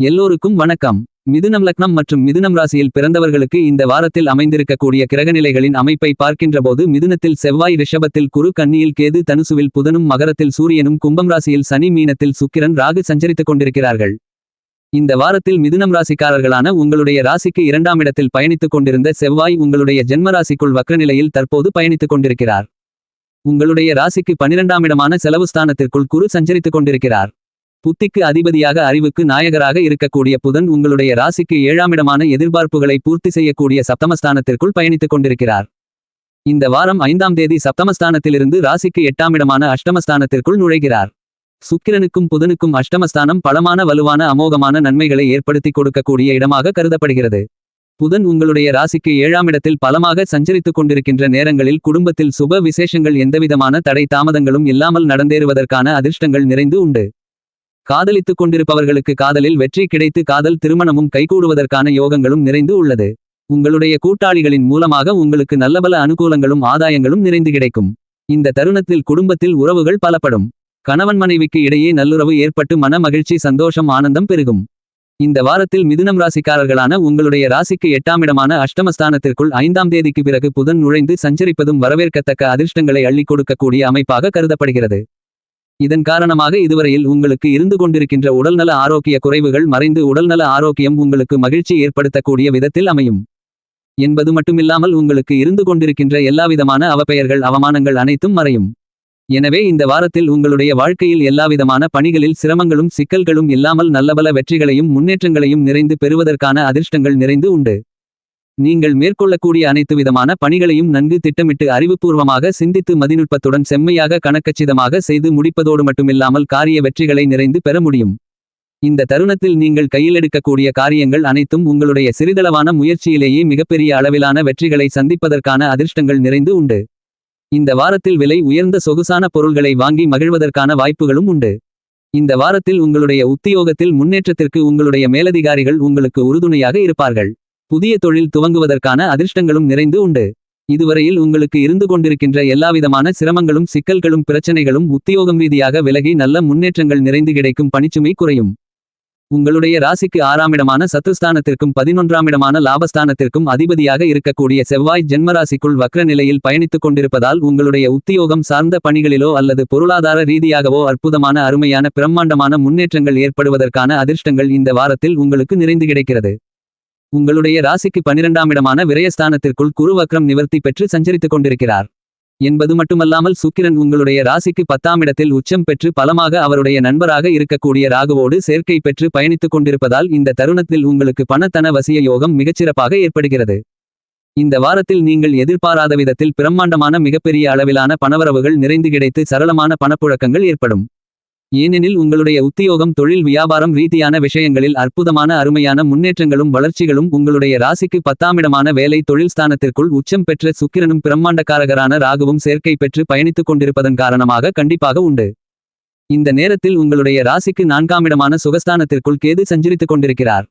எல்லோருக்கும் வணக்கம். மிதுனம் லக்னம் மற்றும் மிதுனம் ராசியில் பிறந்தவர்களுக்கு இந்த வாரத்தில் அமைந்திருக்கக்கூடிய கிரகநிலைகளின் அமைப்பை பார்க்கின்றபோது மிதுனத்தில் செவ்வாய் ரிஷபத்தில் குரு கன்னியில் கேது தனுசுவில் புதனும் மகரத்தில் சூரியனும் கும்பம் ராசியில் சனி மீனத்தில் சுக்கிரன் ராகு சஞ்சரித்துக் கொண்டிருக்கிறார்கள். இந்த வாரத்தில் மிதுனம் ராசிக்காரர்களான உங்களுடைய ராசிக்கு இரண்டாம் இடத்தில் பயணித்துக் கொண்டிருந்த செவ்வாய் உங்களுடைய ஜென்ம ராசிக்குள் வக்ரநிலையில் தற்போது பயணித்துக் கொண்டிருக்கிறார். உங்களுடைய ராசிக்கு பனிரெண்டாம் இடமான செலவு ஸ்தானத்திற்குள் குரு சஞ்சரித்துக் கொண்டிருக்கிறார். புத்திக்கு அதிபதியாக அறிவுக்கு நாயகராக இருக்கக்கூடிய புதன் உங்களுடைய ராசிக்கு ஏழாமிடமான எதிர்பார்ப்புகளை பூர்த்தி செய்யக்கூடிய சப்தமஸ்தானத்திற்குள் பயணித்துக் கொண்டிருக்கிறார். இந்த வாரம் ஐந்தாம் தேதி சப்தமஸ்தானத்திலிருந்து ராசிக்கு எட்டாமிடமான அஷ்டமஸ்தானத்திற்குள் நுழைகிறார். சுக்கிரனுக்கும் புதனுக்கும் அஷ்டமஸ்தானம் பலமான வலுவான அமோகமான நன்மைகளை ஏற்படுத்தி கொடுக்கக்கூடிய இடமாக கருதப்படுகிறது. புதன் உங்களுடைய ராசிக்கு ஏழாம் இடத்தில் பலமாக சஞ்சரித்துக் கொண்டிருக்கின்ற நேரங்களில் குடும்பத்தில் சுப விசேஷங்கள் எந்தவிதமான தடை தாமதங்களும் இல்லாமல் நடந்தேறுவதற்கான அதிர்ஷ்டங்கள் நிறைந்து உண்டு. காதலித்துக் கொண்டிருப்பவர்களுக்கு காதலில் வெற்றி கிடைத்து காதல் திருமணமும் கைகூடுவதற்கான யோகங்களும் நிறைந்து உள்ளது. உங்களுடைய கூட்டாளிகளின் மூலமாக உங்களுக்கு நல்லபல அனுகூலங்களும் ஆதாயங்களும் நிறைந்து கிடைக்கும். இந்த தருணத்தில் குடும்பத்தில் உறவுகள் பலப்படும். கணவன் மனைவிக்கு இடையே நல்லுறவு ஏற்பட்டு மன மகிழ்ச்சி சந்தோஷம் ஆனந்தம் பெருகும். இந்த வாரத்தில் மிதுனம் ராசிக்காரர்களான உங்களுடைய ராசிக்கு எட்டாம் இடமான அஷ்டமஸ்தானத்திற்குள் ஐந்தாம் தேதிக்கு பிறகு புதன் நுழைந்து சஞ்சரிப்பதும் வரவேற்கத்தக்க அதிர்ஷ்டங்களை அள்ளி கொடுக்கக்கூடிய அமைப்பாக கருதப்படுகிறது. இதன் காரணமாக இதுவரையில் உங்களுக்கு இருந்து கொண்டிருக்கின்ற உடல்நல ஆரோக்கிய குறைவுகள் மறைந்து உடல்நல ஆரோக்கியம் உங்களுக்கு மகிழ்ச்சி ஏற்படுத்தக்கூடிய விதத்தில் அமையும். என்பது மட்டுமில்லாமல் உங்களுக்கு இருந்து கொண்டிருக்கின்ற எல்லாவிதமான அவப்பெயர்கள் அவமானங்கள் அனைத்தும் மறையும். எனவே இந்த வாரத்தில் உங்களுடைய வாழ்க்கையில் எல்லாவிதமான பணிகளில் சிரமங்களும் சிக்கல்களும் இல்லாமல் நல்லபல வெற்றிகளையும் முன்னேற்றங்களையும் நிறைந்து பெறுவதற்கான அதிர்ஷ்டங்கள் நிறைந்து உண்டு. நீங்கள் மேற்கொள்ளக்கூடிய அனைத்து விதமான பணிகளையும் நன்கு திட்டமிட்டு அறிவுபூர்வமாக சிந்தித்து மதிநுட்பத்துடன் செம்மையாக கணக்கச்சிதமாக செய்து முடிப்பதோடு மட்டுமில்லாமல் காரிய வெற்றிகளை நிறைந்து பெற முடியும். இந்த தருணத்தில் நீங்கள் கையிலெடுக்கக்கூடிய காரியங்கள் அனைத்தும் உங்களுடைய சிறிதளவான முயற்சியிலேயே மிகப்பெரிய அளவிலான வெற்றிகளை சந்திப்பதற்கான அதிர்ஷ்டங்கள் நிறைந்து உண்டு. இந்த வாரத்தில் விலை உயர்ந்த சொகுசான பொருள்களை வாங்கி மகிழ்வதற்கான வாய்ப்புகளும் உண்டு. இந்த வாரத்தில் உங்களுடைய உத்தியோகத்தில் முன்னேற்றத்திற்கு உங்களுடைய மேலதிகாரிகள் உங்களுக்கு உறுதுணையாக இருப்பார்கள். புதிய தொழில் துவங்குவதற்கான அதிர்ஷ்டங்களும் நிறைந்து உண்டு. இதுவரையில் உங்களுக்கு இருந்து கொண்டிருக்கின்ற எல்லாவிதமான சிரமங்களும் சிக்கல்களும் பிரச்சனைகளும் உத்தியோகம் ரீதியாக விலகி நல்ல முன்னேற்றங்கள் நிறைந்து கிடைக்கும் பணிச்சுமை குறையும். உங்களுடைய ராசிக்கு ஆறாம் இடமான சத்துஸ்தானத்திற்கும் பதினொன்றாமிடமான லாபஸ்தானத்திற்கும் அதிபதியாக இருக்கக்கூடிய செவ்வாய் ஜென்மராசிக்குள் வக்ர நிலையில் பயணித்துக் கொண்டிருப்பதால் உங்களுடைய உத்தியோகம் சார்ந்த பணிகளிலோ அல்லது பொருளாதார ரீதியாகவோ அற்புதமான அருமையான பிரம்மாண்டமான முன்னேற்றங்கள் ஏற்படுவதற்கான அதிர்ஷ்டங்கள் இந்த வாரத்தில் உங்களுக்கு நிறைந்து கிடைக்கிறது. உங்களுடைய ராசிக்கு பனிரெண்டாம் இடமான விரயஸ்தானத்திற்குள் குரு வக்ரம் நிவர்த்தி பெற்று சஞ்சரித்துக் கொண்டிருக்கிறார். என்பது மட்டுமல்லாமல் சுக்கிரன் உங்களுடைய ராசிக்கு பத்தாம் இடத்தில் உச்சம் பெற்று பலமாக அவருடைய நண்பராக இருக்கக்கூடிய ராகுவோடு சேர்க்கை பெற்று பயணித்துக் கொண்டிருப்பதால் இந்த தருணத்தில் உங்களுக்கு பணத்தன வசிய யோகம் மிகச்சிறப்பாக ஏற்படுகிறது. இந்த வாரத்தில் நீங்கள் எதிர்பாராத விதத்தில் பிரம்மாண்டமான மிகப்பெரிய அளவிலான பணவரவுகள் நிறைந்து கிடைத்து சரளமான பணப்புழக்கங்கள் ஏற்படும். ஏனெனில் உங்களுடைய உத்தியோகம் தொழில் வியாபாரம் ரீதியான விஷயங்களில் அற்புதமான அருமையான முன்னேற்றங்களும் வளர்ச்சிகளும் உங்களுடைய ராசிக்கு பத்தாமிடமான வேலை தொழில் ஸ்தானத்திற்குள் உச்சம் பெற்ற சுக்கிரனும் பிரம்மாண்டக்காரகரான ராகுவும் சேர்க்கை பெற்று பயணித்துக் கொண்டிருப்பதன் காரணமாக கண்டிப்பாக உண்டு. இந்த நேரத்தில் உங்களுடைய ராசிக்கு நான்காமிடமான சுகஸ்தானத்திற்குள் கேது சஞ்சரித்துக் கொண்டிருக்கிறார்.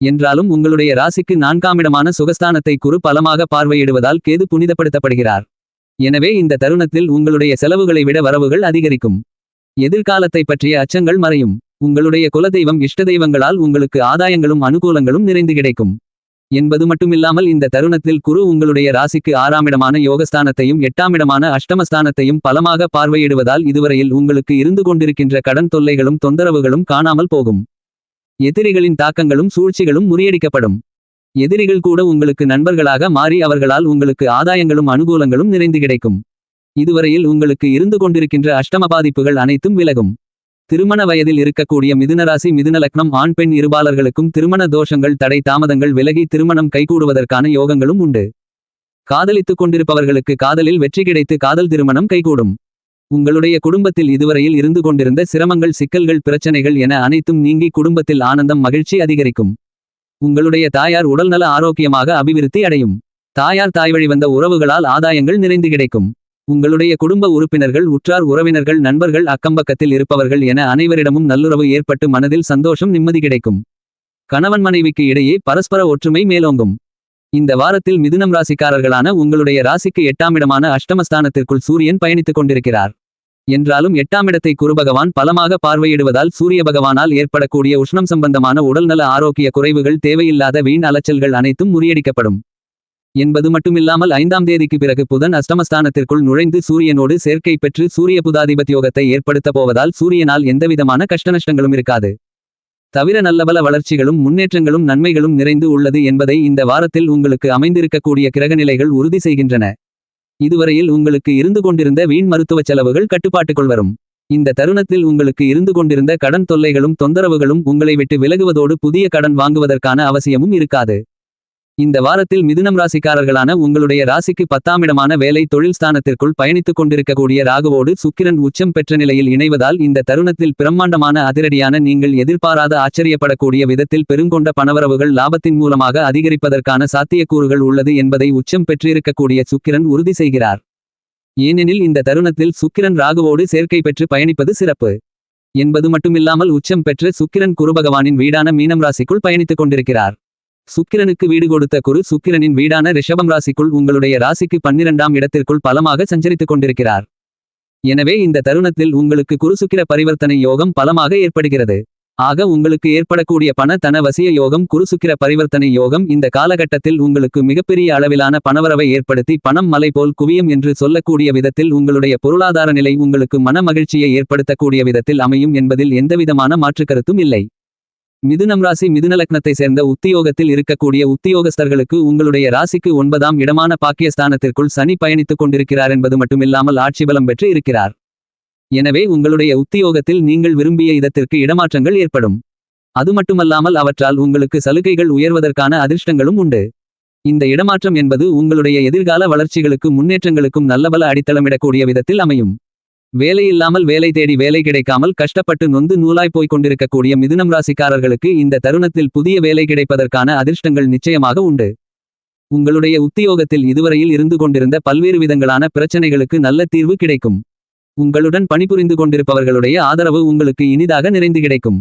என்றாலும் உங்களுடைய ராசிக்கு நான்காமிடமான சுகஸ்தானத்தை குறு பலமாக பார்வையிடுவதால் கேது புனிதப்படுத்தப்படுகிறார். எனவே இந்த தருணத்தில் உங்களுடைய செலவுகளை விட வரவுகள் அதிகரிக்கும். எதிர்காலத்தை பற்றிய அச்சங்கள் மறையும். உங்களுடைய குலதெய்வம் இஷ்ட தெய்வங்களால் உங்களுக்கு ஆதாயங்களும் அனுகூலங்களும் நிறைந்து கிடைக்கும். என்பது மட்டுமில்லாமல் இந்த தருணத்தில் குரு உங்களுடைய ராசிக்கு ஆறாமிடமான யோகஸ்தானத்தையும் எட்டாமிடமான அஷ்டமஸ்தானத்தையும் பலமாக பார்வையிடுவதால் இதுவரையில் உங்களுக்கு இருந்து கொண்டிருக்கின்ற கடன் தொல்லைகளும் தொந்தரவுகளும் காணாமல் போகும். எதிரிகளின் தாக்கங்களும் சூழ்ச்சிகளும் முறியடிக்கப்படும். எதிரிகள் கூட உங்களுக்கு நண்பர்களாக மாறி அவர்களால் உங்களுக்கு ஆதாயங்களும் அனுகூலங்களும் நிறைந்து கிடைக்கும். இதுவரையில் உங்களுக்கு இருந்து கொண்டிருக்கின்ற அஷ்டம பாதிப்புகள் அனைத்தும் விலகும். திருமண வயதில் இருக்கக்கூடிய மிதுனராசி மிதுனலக்னம் ஆண் பெண் இருபாலர்களுக்கும் திருமண தோஷங்கள் தடை தாமதங்கள் விலகி திருமணம் கைகூடுவதற்கான யோகங்களும் உண்டு. காதலித்துக் கொண்டிருப்பவர்களுக்கு காதலில் வெற்றி கிடைத்து காதல் திருமணம் கைகூடும். உங்களுடைய குடும்பத்தில் இதுவரையில் இருந்து கொண்டிருந்த சிரமங்கள் சிக்கல்கள் பிரச்சனைகள் என அனைத்தும் நீங்கி குடும்பத்தில் ஆனந்தம் மகிழ்ச்சி அதிகரிக்கும். உங்களுடைய தாயார் உடல்நல ஆரோக்கியமாக அபிவிருத்தி அடையும். தாயார் தாய்வழி வந்த உறவுகளால் ஆதாயங்கள் நிறைந்து கிடைக்கும். உங்களுடைய குடும்ப உறுப்பினர்கள் உற்றார் உறவினர்கள் நண்பர்கள் அக்கம்பக்கத்தில் இருப்பவர்கள் என அனைவரிடமும் நல்லுறவு ஏற்பட்டு மனதில் சந்தோஷம் நிம்மதி கிடைக்கும். கணவன் மனைவிக்கு இடையே பரஸ்பர ஒற்றுமை மேலோங்கும். இந்த வாரத்தில் மிதுனம் ராசிக்காரர்களான உங்களுடைய ராசிக்கு எட்டாமிடமான அஷ்டமஸ்தானத்திற்குள் சூரியன் பயணித்துக் கொண்டிருக்கிறார். என்றாலும் எட்டாமிடத்தை குருபகவான் பலமாக பார்வையிடுவதால் சூரிய பகவானால் ஏற்படக்கூடிய உஷ்ணம் சம்பந்தமான உடல்நல ஆரோக்கிய குறைவுகள் தேவையில்லாத வீண் அலைச்சல்கள் அனைத்தும் முறியடிக்கப்படும். என்பது மட்டுமில்லாமல் ஐந்தாம் தேதிக்கு பிறகு புதன் அஷ்டமஸ்தானத்திற்குள் நுழைந்து சூரியனோடு சேர்க்கை பெற்று சூரிய புதாதிபத்தியோகத்தை ஏற்படுத்தப் போவதால் சூரியனால் எந்தவிதமான கஷ்டநஷ்டங்களும் இருக்காது. தவிர நல்லபல வளர்ச்சிகளும் முன்னேற்றங்களும் நன்மைகளும் நிறைந்து உள்ளது என்பதை இந்த வாரத்தில் உங்களுக்கு அமைந்திருக்கக்கூடிய கிரகநிலைகள் உறுதி செய்கின்றன. இதுவரையில் உங்களுக்கு இருந்து கொண்டிருந்த வீண் மருத்துவ செலவுகள் கட்டுப்பாட்டுக்குள் வரும். இந்த தருணத்தில் உங்களுக்கு இருந்து கொண்டிருந்த கடன் தொல்லைகளும் தொந்தரவுகளும் உங்களை விட்டு விலகுவதோடு புதிய கடன் வாங்குவதற்கான அவசியமும் இருக்காது. இந்த வாரத்தில் மிதுனம் ராசிக்காரர்களான உங்களுடைய ராசிக்கு பத்தாமிடமான வேலை தொழில் ஸ்தானத்திற்குள் பயணித்துக் கொண்டிருக்கக்கூடிய ராகுவோடு சுக்கிரன் உச்சம் பெற்ற நிலையில் இணைவதால் இந்த தருணத்தில் பிரம்மாண்டமான அதிரடியான நீங்கள் எதிர்பாராத ஆச்சரியப்படக்கூடிய விதத்தில் பெருங்கொண்ட பணவரவுகள் லாபத்தின் மூலமாக அதிகரிப்பதற்கான சாத்தியக்கூறுகள் உள்ளது என்பதை உச்சம் பெற்றிருக்கக்கூடிய சுக்கிரன் உறுதி செய்கிறார். ஏனெனில் இந்த தருணத்தில் சுக்கிரன் ராகுவோடு சேர்க்கை பெற்று பயணிப்பது சிறப்பு. என்பது மட்டுமில்லாமல் உச்சம் பெற்ற சுக்கிரன் குருபகவானின் வீடான மீனம் ராசிக்குள் பயணித்துக் கொண்டிருக்கிறார். சுக்கிரனுக்கு வீடு கொடுத்த குரு சுக்கிரனின் வீடான ரிஷபம் ராசிக்குள் உங்களுடைய ராசிக்கு பன்னிரண்டாம் இடத்திற்குள் பலமாக சஞ்சரித்துக் கொண்டிருக்கிறார். எனவே இந்த தருணத்தில் உங்களுக்கு குருசுக்கிர பரிவர்த்தனை யோகம் பலமாக ஏற்படுகிறது. ஆக உங்களுக்கு ஏற்படக்கூடிய பண தன வசிய யோகம் குருசுக்கிர பரிவர்த்தனை யோகம் இந்த காலகட்டத்தில் உங்களுக்கு மிகப்பெரிய அளவிலான பணவரவை ஏற்படுத்தி பணம் மலை போல் குவியும் என்று சொல்லக்கூடிய விதத்தில் உங்களுடைய பொருளாதார நிலை உங்களுக்கு மன மகிழ்ச்சியை ஏற்படுத்தக்கூடிய விதத்தில் அமையும் என்பதில் எந்தவிதமான மாற்றுக்கருத்தும் இல்லை. மிதுனம் ராசி மிதுனலக்னத்தை சேர்ந்த உத்தியோகத்தில் இருக்கக்கூடிய உத்தியோகஸ்தர்களுக்கு உங்களுடைய ராசிக்கு ஒன்பதாம் இடமான பாக்கியஸ்தானத்திற்குள் சனி பயணித்துக் கொண்டிருக்கிறார் என்பது மட்டுமில்லாமல் ஆட்சி பலம் பெற்று இருக்கிறார். எனவே உங்களுடைய உத்தியோகத்தில் நீங்கள் விரும்பிய இதத்திற்கு இடமாற்றங்கள் ஏற்படும். அது மட்டுமல்லாமல் அவற்றால் உங்களுக்கு சலுகைகள் உயர்வதற்கான அதிர்ஷ்டங்களும் உண்டு. இந்த இடமாற்றம் என்பது உங்களுடைய எதிர்கால வளர்ச்சிகளுக்கும் முன்னேற்றங்களுக்கும் நல்லபல அடித்தளமிடக்கூடிய விதத்தில் அமையும். வேலையில்லாமல் வேலை தேடி வேலை கிடைக்காமல் கஷ்டப்பட்டு நொந்து நூலாய் போய்க் கொண்டிருக்கக்கூடிய மிதுனம் ராசிக்காரர்களுக்கு இந்த தருணத்தில் புதிய வேலை கிடைப்பதற்கான அதிர்ஷ்டங்கள் நிச்சயமாக உண்டு. உங்களுடைய உத்தியோகத்தில் இதுவரையில் இருந்து கொண்டிருந்த பல்வேறு விதங்களான பிரச்சனைகளுக்கு நல்ல தீர்வு கிடைக்கும். உங்களுடன் பணிபுரிந்து கொண்டிருப்பவர்களுடைய ஆதரவு உங்களுக்கு இனிதாக நிறைந்து கிடைக்கும்.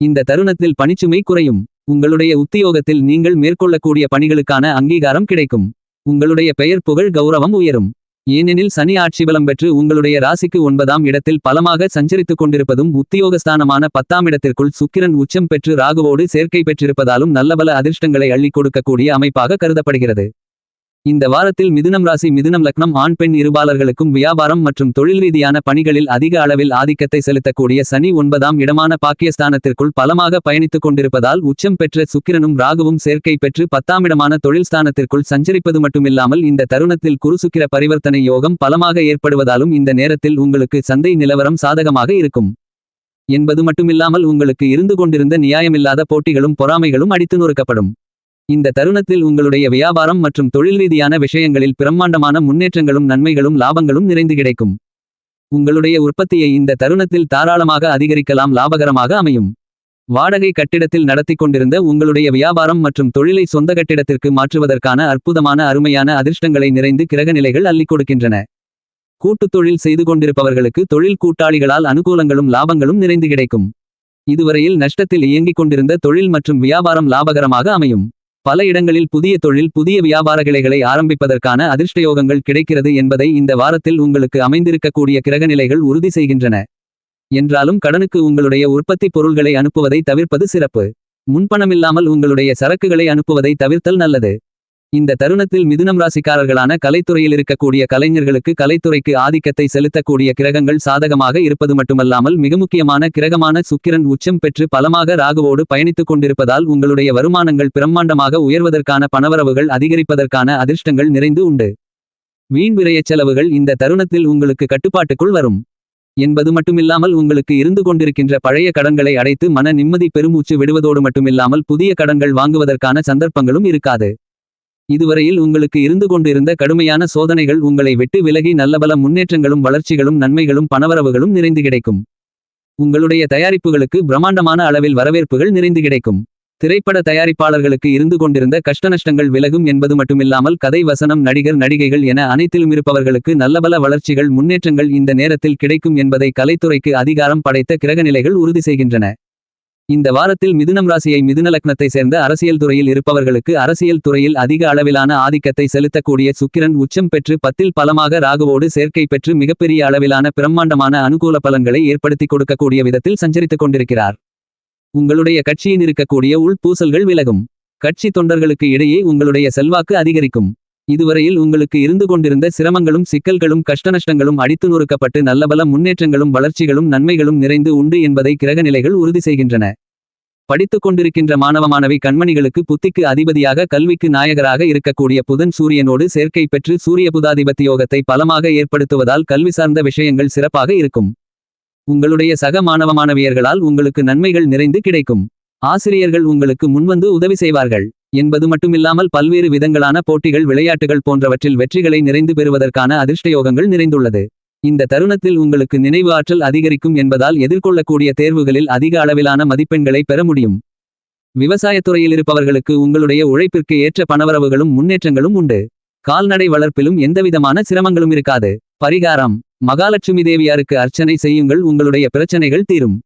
இந்த தருணத்தில் பணிச்சுமை குறையும். உங்களுடைய உத்தியோகத்தில் நீங்கள் மேற்கொள்ளக்கூடிய பணிகளுக்கான அங்கீகாரம் கிடைக்கும். உங்களுடைய பெயர் புகழ் கௌரவம் உயரும். ஏனெனில் சனி ஆட்சி பலம் பெற்று உங்களுடைய ராசிக்கு ஒன்பதாம் இடத்தில் பலமாக சஞ்சரித்துக் கொண்டிருப்பதும் உத்தியோகஸ்தானமான பத்தாம் இடத்திற்குள் சுக்கிரன் உச்சம் பெற்று ராகுவோடு சேர்க்கை பெற்றிருப்பதாலும் நல்லபல அதிர்ஷ்டங்களை அள்ளிக் கொடுக்கக்கூடிய அமைப்பாக கருதப்படுகிறது. இந்த வாரத்தில் மிதுனம் ராசி மிதுனம் லக்னம் ஆண் பெண் இருபாலர்களுக்கும் வியாபாரம் மற்றும் தொழில் ரீதியான பணிகளில் அதிக அளவில் ஆதிக்கத்தை செலுத்தக்கூடிய சனி ஒன்பதாம் இடமான பாக்கியஸ்தானத்திற்குள் பலமாக பயணித்துக் கொண்டிருப்பதால் உச்சம் பெற்ற சுக்கிரனும் ராகுவும் சேர்க்கை பெற்று பத்தாம் இடமான தொழில் ஸ்தானத்திற்குள் சஞ்சரிப்பது மட்டுமில்லாமல் இந்த தருணத்தில் குருசுக்கிர பரிவர்த்தனை யோகம் பலமாக ஏற்படுவதாலும் இந்த நேரத்தில் உங்களுக்கு சந்தை நிலவரம் சாதகமாக இருக்கும். என்பது மட்டுமில்லாமல் உங்களுக்கு இருந்து கொண்டிருந்த நியாயமில்லாத போட்டிகளும் பொறாமைகளும் அடித்து நொறுக்கப்படும். இந்த தருணத்தில் உங்களுடைய வியாபாரம் மற்றும் தொழில் ரீதியான விஷயங்களில் பிரம்மாண்டமான முன்னேற்றங்களும் நன்மைகளும் லாபங்களும் நிறைந்து கிடைக்கும். உங்களுடைய உற்பத்தியை இந்த தருணத்தில் தாராளமாக அதிகரிக்கலாம் லாபகரமாக அமையும். வாடகை கட்டிடத்தில் நடத்தி கொண்டிருந்த உங்களுடைய வியாபாரம் மற்றும் தொழிலை சொந்த கட்டிடத்திற்கு மாற்றுவதற்கான அற்புதமான அருமையான அதிர்ஷ்டங்களை நிறைந்து கிரகநிலைகள் அள்ளிக் கொடுக்கின்றன. கூட்டுத் தொழில் செய்து கொண்டிருப்பவர்களுக்கு தொழில் கூட்டாளிகளால் அனுகூலங்களும் லாபங்களும் நிறைந்து கிடைக்கும். இதுவரையில் நஷ்டத்தில் இயங்கிக் கொண்டிருந்த தொழில் மற்றும் வியாபாரம் லாபகரமாக அமையும். பல இடங்களில் புதிய தொழில் புதிய வியாபார கிளைகளை ஆரம்பிப்பதற்கான அதிர்ஷ்டயோகங்கள் கிடைக்கிறது என்பதை இந்த வாரத்தில் உங்களுக்கு அமைந்திருக்கக்கூடிய கிரகநிலைகள் உறுதி செய்கின்றன. என்றாலும் கடனுக்கு உங்களுடைய உற்பத்தி பொருள்களை அனுப்புவதை தவிர்ப்பது சிறப்பு. முன்பணமில்லாமல் உங்களுடைய சரக்குகளை அனுப்புவதை தவிர்த்தல் நல்லது. இந்த தருணத்தில் மிதுனம் ராசிக்காரர்களான கலைத்துறையில் இருக்கக்கூடிய கலைஞர்களுக்கு கலைத்துறைக்கு ஆதிக்கத்தை செலுத்தக்கூடிய கிரகங்கள் சாதகமாக இருப்பது மட்டுமல்லாமல் மிக முக்கியமான கிரகமான சுக்கிரன் உச்சம் பெற்று பலமாக ராகுவோடு பயணித்துக் கொண்டிருப்பதால் உங்களுடைய வருமானங்கள் பிரம்மாண்டமாக உயர்வதற்கான பணவரவுகள் அதிகரிப்பதற்கான அதிர்ஷ்டங்கள் நிறைந்து உண்டு. வீண் விரயச் செலவுகள் இந்த தருணத்தில் உங்களுக்கு கட்டுப்பாட்டுக்குள் வரும். என்பது மட்டுமில்லாமல் உங்களுக்கு இருந்து கொண்டிருக்கின்ற பழைய கடன்களை அடைத்து மன நிம்மதி பெருமூச்சு விடுவதோடு மட்டுமில்லாமல் புதிய கடன்கள் வாங்குவதற்கான சந்தர்ப்பங்களும் இருக்காது. இதுவரையில் உங்களுக்கு இருந்து கொண்டிருந்த கடுமையான சோதனைகள் உங்களை விட்டு விலகி நல்லபல முன்னேற்றங்களும் வளர்ச்சிகளும் நன்மைகளும் பணவரவுகளும் நிறைந்து கிடைக்கும். உங்களுடைய தயாரிப்புகளுக்கு பிரம்மாண்டமான அளவில் வரவேற்புகள் நிறைந்து கிடைக்கும். திரைப்பட தயாரிப்பாளர்களுக்கு இருந்து கொண்டிருந்த கஷ்டநஷ்டங்கள் விலகும் என்பது மட்டுமில்லாமல் கதை வசனம் நடிகர் நடிகைகள் என அனைத்திலும் இருப்பவர்களுக்கு நல்லபல வளர்ச்சிகள் முன்னேற்றங்கள் இந்த நேரத்தில் கிடைக்கும் என்பதை கலைத்துறைக்கு அதிகாரம் படைத்த கிரகநிலைகள் உறுதி செய்கின்றன. இந்த வாரத்தில் மிதுனம் ராசியை மிதுன லக்னத்தை சேர்ந்த அரசியல் துறையில் இருப்பவர்களுக்கு அரசியல் துறையில் அதிக அளவிலான ஆதிக்கத்தை செலுத்தக்கூடிய சுக்கிரன் உச்சம் பெற்று பத்தில் பலமாக ராகுவோடு சேர்க்கை பெற்று மிகப்பெரிய அளவிலான பிரம்மாண்டமான அனுகூல பலன்களை ஏற்படுத்தி கொடுக்கக்கூடிய விதத்தில் சஞ்சரித்துக் கொண்டிருக்கிறார். உங்களுடைய கட்சியின் இருக்கக்கூடிய உள்பூசல்கள் விலகும். கட்சி தொண்டர்களுக்கு இடையே உங்களுடைய செல்வாக்கு அதிகரிக்கும். இதுவரையில் உங்களுக்கு இருந்து கொண்டிருந்த சிரமங்களும் சிக்கல்களும் கஷ்டநஷ்டங்களும் அடித்து நொறுக்கப்பட்டு நல்லபல முன்னேற்றங்களும் வளர்ச்சிகளும் நன்மைகளும் நிறைந்து உண்டு என்பதை கிரக நிலைகள் உறுதி செய்கின்றன. படித்துக் கொண்டிருக்கின்ற மாணவ மாணவி கண்மணிகளுக்கு புத்திக்கு அதிபதியாக கல்விக்கு நாயகராக இருக்கக்கூடிய புதன் சூரியனோடு சேர்க்கை பெற்று சூரிய புதாதிபத்தியோகத்தை பலமாக ஏற்படுத்துவதால் கல்வி சார்ந்த விஷயங்கள் சிறப்பாக இருக்கும். உங்களுடைய சக மாணவ மாணவியர்களால் உங்களுக்கு நன்மைகள் நிறைந்து கிடைக்கும். ஆசிரியர்கள் உங்களுக்கு முன்வந்து உதவி செய்வார்கள். என்பது மட்டுமில்லாமல் பல்வேறு விதங்களான போட்டிகள் விளையாட்டுகள் போன்றவற்றில் வெற்றிகளை நிறைந்து பெறுவதற்கான அதிர்ஷ்டயோகங்கள் நிறைந்துள்ளது. இந்த தருணத்தில் உங்களுக்கு நினைவு ஆற்றல் அதிகரிக்கும் என்பதால் எதிர்கொள்ளக்கூடிய தேர்வுகளில் அதிக அளவிலான மதிப்பெண்களை பெற முடியும். விவசாயத்துறையில் இருப்பவர்களுக்கு உங்களுடைய உழைப்பிற்கு ஏற்ற பணவரவுகளும் முன்னேற்றங்களும் உண்டு. கால்நடை வளர்ப்பிலும் எந்தவிதமான சிரமங்களும் இருக்காது. பரிகாரம். மகாலட்சுமி தேவியாருக்கு அர்ச்சனை செய்யுங்கள் உங்களுடைய பிரச்சனைகள் தீரும்.